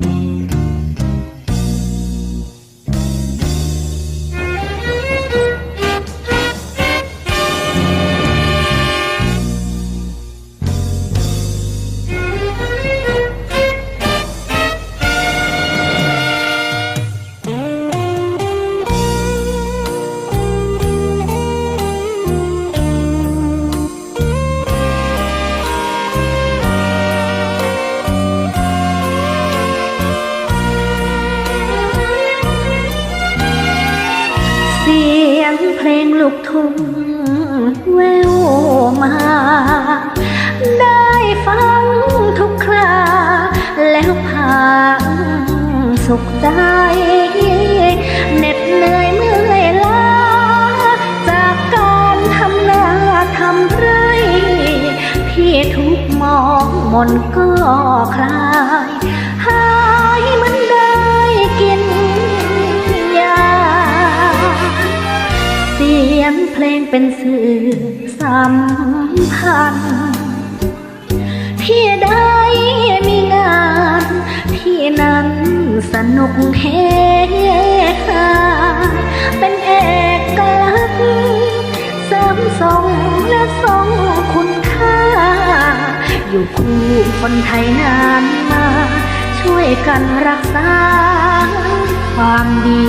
เลูกทุ่งแววมา ได้ฟังทุกครา แล้วพางสุขใจเหน็ดเหนื่อยเมื่อยล้าจากการทำนาทำไร พี่ทุกมองมนก็คลาย งเป็นสื่อสัมพันธ์ที่ได้มีงาน ที่นั้นสนุกเฮฮาเป็นเอกลักษณ์เสริมทรงและทรงคุณค่า อยู่คู่คนไทยนานมา ช่วยกันรักษาความดี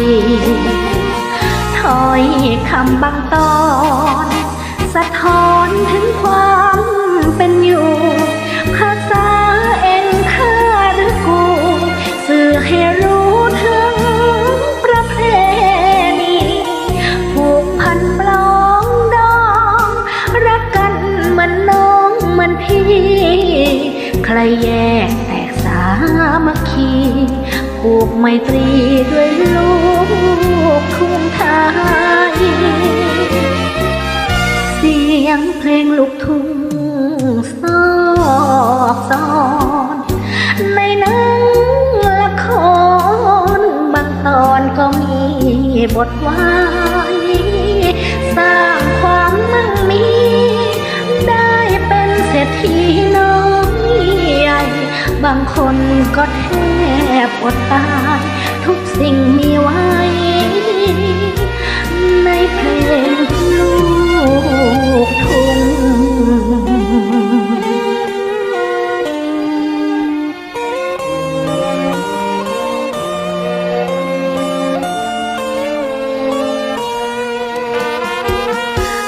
ถ้อยคำบางตอน มือนพี่ ใครแยกแตกสามัคคีผูกไมตรีด้วยลูกทุ่งไทย เสียงเพลงลูกทุ่งซอกซอนในนังละครบางตอนก็มีบทไว้สร้างความ เศรษฐีน้อยใหญ่ บางคนก็แทบอดตาย ทุกสิ่งมีไว้ ในเพลงลูกทุ่ง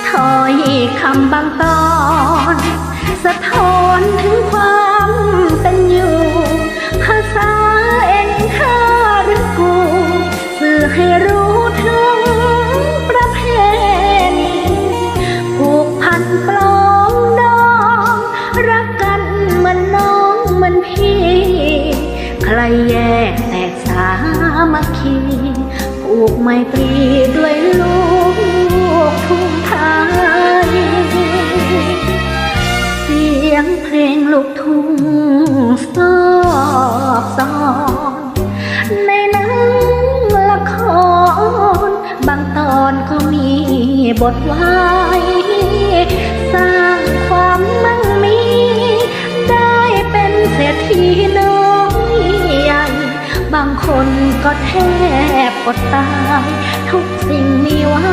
ถ้อยคำบางตอน แยกแตกสามัคคีผูกไมตรีด้วยลูกทุ่งไทยเสียงเพลงลูกทุ่งซอกซอนในนังละคร บางตอนก็มีบทไว้สร้างความมั่งมี ได้เป็นเศรษฐีน้อย ก็แทบอดตายทุกสิ่งมีไว้